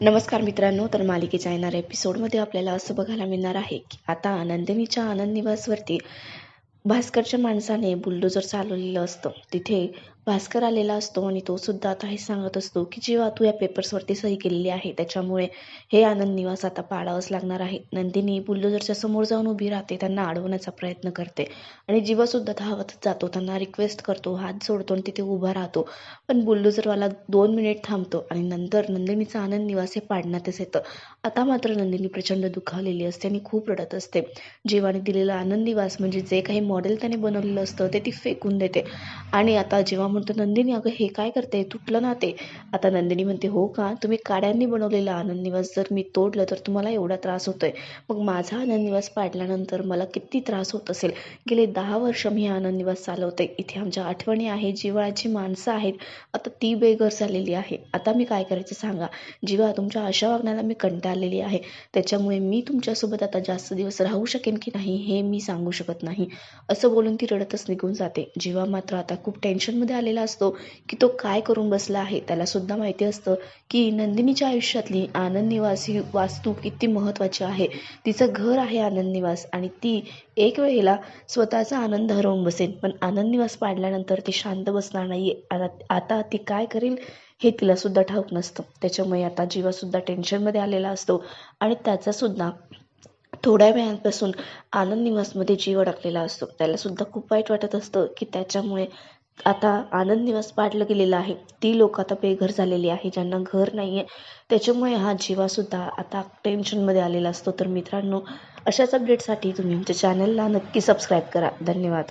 नमस्कार मित्रांनो तर मालिकेच्या येणाऱ्या एपिसोडमध्ये आपल्याला असं बघायला मिळणार आहे की आता नंदिनीच्या आनंद निवासवरती भास्करच्या माणसाने बुलडोजर चालवलेलं असतं. तिथे भास्कर आलेला असतो आणि तो सुद्धा आता हे सांगत असतो की जेव्हा तू या पेपर्सवरती सही केलेली आहे त्याच्यामुळे हे आनंद निवास आता पाडावंच लागणार आहे. नंदिनी बुलडोजरच्या समोर जाऊन उभी राहते त्यांना अडवण्याचा प्रयत्न करते. आणि जीवासुद्धा धावतच जातो त्यांना रिक्वेस्ट करतो हात जोडतो आणि तिथे उभा राहतो. पण बुलडोजरवाला दोन मिनिट थांबतो आणि नंतर नंदिनीचा आनंद निवास हे पाडण्यातच येतं. आता मात्र नंदिनी प्रचंड दुखावलेली असते आणि खूप रडत असते. जीवाने दिलेला आनंद निवास म्हणजे जे काही मॉडेल त्याने बनवलेलं असतं ते ती फेकून देते. आणि आता जेव्हा म्हणतो नंदिनी अगं हे काय करते तुटलं ना ते. आता नंदिनी म्हणते हो का? तुम्ही काड्यांनी बनवलेला आनंद निवास. जर मी तोडलं तर तुम्हाला एवढा त्रास होतोय. मग माझा आनंद निवास पाडल्यानंतर मला किती त्रास होत असेल. गेले दहा वर्ष मी आनंदनिवास आनंद निवास चालवते. इथे आमच्या आठवणी आहे जिवाळाची माणसं आहेत. आता ती बेघर झालेली आहे. आता मी काय करायचं सांगा? जीवा तुमच्या अशा वागण्याला मी कंटाळलेली आहे. त्याच्यामुळे मी तुमच्यासोबत आता जास्त दिवस राहू शकेन की नाही हे मी सांगू शकत नाही. असं बोलून ती रडतच निघून जाते. जीवा मात्र आता खूप टेन्शनमध्ये आलेला असतो की तो काय करून बसला आहे त्याला सुद्धा माहिती असतं की नंदिनीच्या आयुष्यातली आनंद निवास ही वास्तू किती महत्त्वाची आहे. तिचं घर आहे आनंद निवास आणि ती एक वेळेला स्वतःचा आनंद हरवून बसेल. पण आनंद निवास पाडल्यानंतर ती शांत बसणार नाही आता ती काय करेल हे तिला सुद्धा ठाऊक नसतं. त्याच्यामुळे आता जीवासुद्धा टेन्शनमध्ये आलेला असतो आणि त्याचासुद्धा थोड्या वेळापासून आनंद निवासमध्ये जीव अडकलेला असतो. त्याला सुद्धा खूप वाईट वाटत असतं की त्याच्यामुळे आता आनंद निवास पाडलं गेलेलं आहे. ती लोक आता बेघर झालेली आहे ज्यांना घर नाही आहे त्याच्यामुळे हा जीवासुद्धा आता टेन्शनमध्ये आलेला असतो. तर मित्रांनो अशाच अपडेटसाठी तुम्ही आमच्या चॅनलला नक्की सबस्क्राईब करा. धन्यवाद.